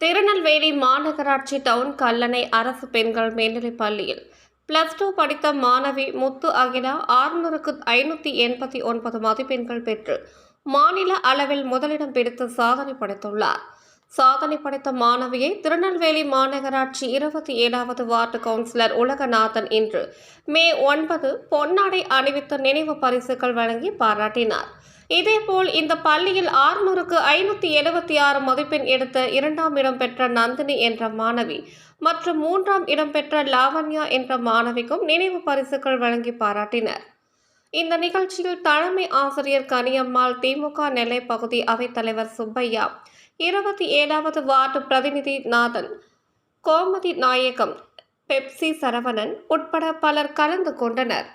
திருநெல்வேலி மாநகராட்சி டவுன் கல்லணை அரசு பெண்கள் மேல்நிலைப் பள்ளியில் பிளஸ் டூ படித்த மாணவி முத்து அகிலா ஆறுநூறுக்கு ஐநூற்றி எண்பத்தி ஒன்பது மதிப்பெண்கள் பெற்று மாநில அளவில் முதலிடம் பிடித்து சாதனை படைத்துள்ளார். சாதனை படைத்த மாணவியை திருநெல்வேலி மாநகராட்சி இருபத்தி ஏழாவது வார்டு கவுன்சிலர் உலகநாதன் இன்று மே ஒன்பது பொன்னாடை அணிவித்து நினைவு பரிசுகள் வழங்கி பாராட்டினார். இதேபோல் இந்த பள்ளியில் ஆறுநூறுக்கு ஐநூற்றி எழுபத்தி ஆறு மதிப்பெண் எடுத்த இரண்டாம் இடம் பெற்ற நந்தினி என்ற மாணவி மற்றும் மூன்றாம் இடம் பெற்ற லாவண்யா என்ற மாணவிக்கும் நினைவு பரிசுகள் வழங்கி பாராட்டினர். இந்த நிகழ்ச்சியில் தலைமை ஆசிரியர் கனியம்மாள் திமுக நெல்லை பகுதி அவைத்தலைவர் சுப்பையா இருபத்தி ஏழாவது வார்டு பிரதிநிதி நாதன் கோமதி நாயகம் பெப்சி சரவணன் உட்பட பலர் கலந்து கொண்டனர்.